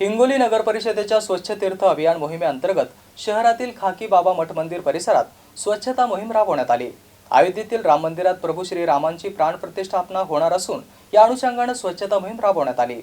हिंगोली नगर परिषदेच्या स्वच्छ तीर्थ अभियान मोहिमेअंतर्गत शहरातील खाकी बाबा मठ मंदिर परिसरात स्वच्छता मोहीम राबवण्यात आली. अयोध्येतील राम मंदिरात प्रभू श्रीरामांची प्राणप्रतिष्ठापना होणार असून या अनुषंगानं स्वच्छता मोहीम राबवण्यात आली.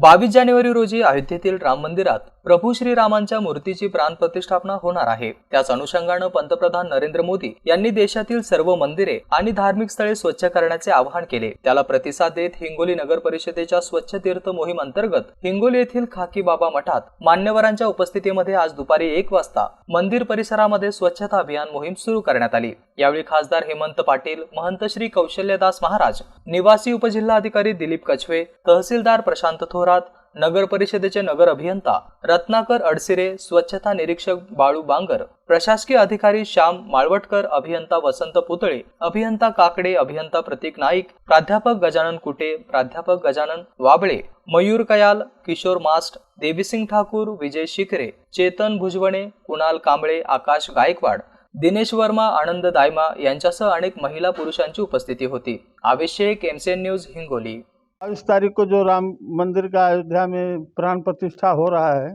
बावीस जानेवारी रोजी अयोध्येतील राम मंदिरात प्रभू श्रीरामांच्या मूर्तीची प्राणप्रतिष्ठापना होणार आहे. त्याच अनुषंगानं पंतप्रधान नरेंद्र मोदी यांनी देशातील सर्व मंदिरे आणि धार्मिक स्थळे स्वच्छ करण्याचे आवाहन केले. त्याला प्रतिसाद देत हिंगोली नगर परिषदेच्या स्वच्छ तीर्थ मोहीम अंतर्गत हिंगोली येथील खाकी बाबा मठात मान्यवरांच्या उपस्थितीमध्ये आज दुपारी एक वाजता मंदिर परिसरामध्ये स्वच्छता अभियान मोहीम सुरू करण्यात आली. यावेळी खासदार हेमंत पाटील महंत श्री कौशल्यदास महाराज निवासी उपजिल्हाधिकारी दिलीप कछवे तहसीलदार प्रशांत थोर शहरात नगर परिषदेचे नगर अभियंता रत्नाकर अडसिरे स्वच्छता निरीक्षक बाळू बांगर प्रशासकीय अधिकारी श्याम माळवटकर अभियंता वसंत पुतळे अभियंता काकडे अभियंता प्रतीक नाईक प्राध्यापक गजानन कुटे प्राध्यापक गजानन वाबळे मयूर कयाल किशोर मास्ट देवीसिंग ठाकूर विजय शिखरे चेतन भुजवणे कुणाल कांबळे आकाश गायकवाड दिनेश वर्मा आनंद दायमा यांच्यासह अनेक महिला पुरुषांची उपस्थिती होती. Avishek MCN news Hingoli. बाईस तारीख को जो राम मंदिर का अयोध्या में प्राण प्रतिष्ठा हो रहा है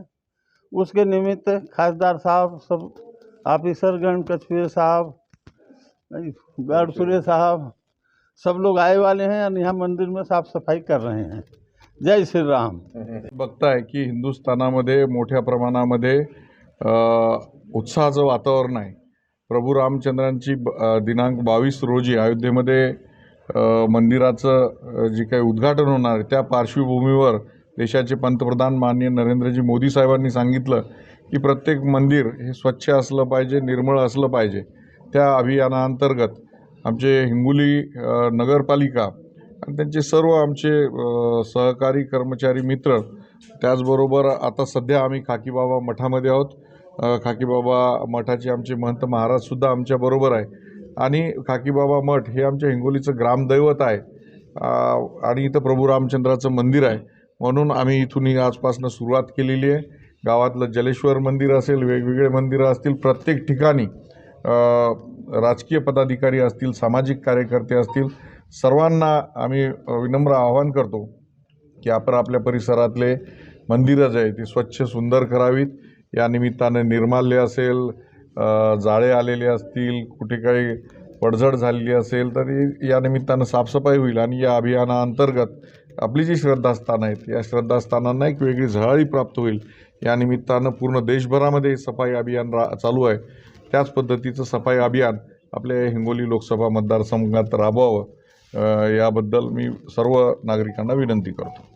उसके निमित्त खासदार साहब सब ऑफिसरगण कछुए साहब गढ़सुरे साहब सब लोग आए वाले हैं और यहाँ मंदिर में साफ़ सफ़ाई कर रहे हैं। जय श्री राम। बगता बघताय की हिंदुस्थानामध्ये मोठ्या प्रमाणामध्ये उत्साहाचं वातावरण आहे. प्रभू रामचंद्रांची दिनांक बावीस रोजी अयोध्येमध्ये अ, मंदिराचं जे काही उद्घाटन होणार आहे त्या पार्श्वभूमीवर देशाचे पंतप्रधान माननीय नरेंद्रजी मोदी साहेबांनी सांगितलं की प्रत्येक मंदिर हे स्वच्छ असलं पाहिजे निर्मळ असलं पाहिजे. त्या अभियानाअंतर्गत आमचे हिंगोली नगरपालिका आणि त्यांचे सर्व आमचे सहकारी कर्मचारी मित्र त्याचबरोबर आता सध्या आम्ही खाकीबाबा मठामध्ये आहोत. खाकीबाबा मठाचे आमचे महंत महाराजसुद्धा आमच्याबरोबर आहे. आणि खाकीबाबा मठ हे आमच्या हिंगोलीचं ग्रामदैवत आहे. आणि इथं प्रभू रामचंद्राचं मंदिर आहे. म्हणून आम्ही इथून ही आजपासून सुरुवात केलेली आहे. गावातलं जलेश्वर मंदिर असेल वेगवेगळे मंदिरं असतील प्रत्येक ठिकाणी राजकीय पदाधिकारी असतील सामाजिक कार्यकर्ते असतील सर्वांना आम्ही विनम्र आवाहन करतो की आपण आपल्या परिसरातले मंदिरं जे आहे ती स्वच्छ सुंदर करावीत. या निमित्तानं निर्माल्य असेल जाळे आलेले असतील कुठे काही पडझड झालेली असेल तर या निमित्तानं साफसफाई होईल आणि या अभियानाअंतर्गत आपली जी श्रद्धास्थानं आहेत या श्रद्धास्थानांना एक वेगळी झळाळी प्राप्त होईल. या निमित्तानं पूर्ण देशभरामध्ये सफाई अभियान रा चालू आहे. त्याच पद्धतीचं सफाई अभियान आपल्या हिंगोली लोकसभा मतदारसंघात राबवावं. याबद्दल मी सर्व नागरिकांना विनंती करतो.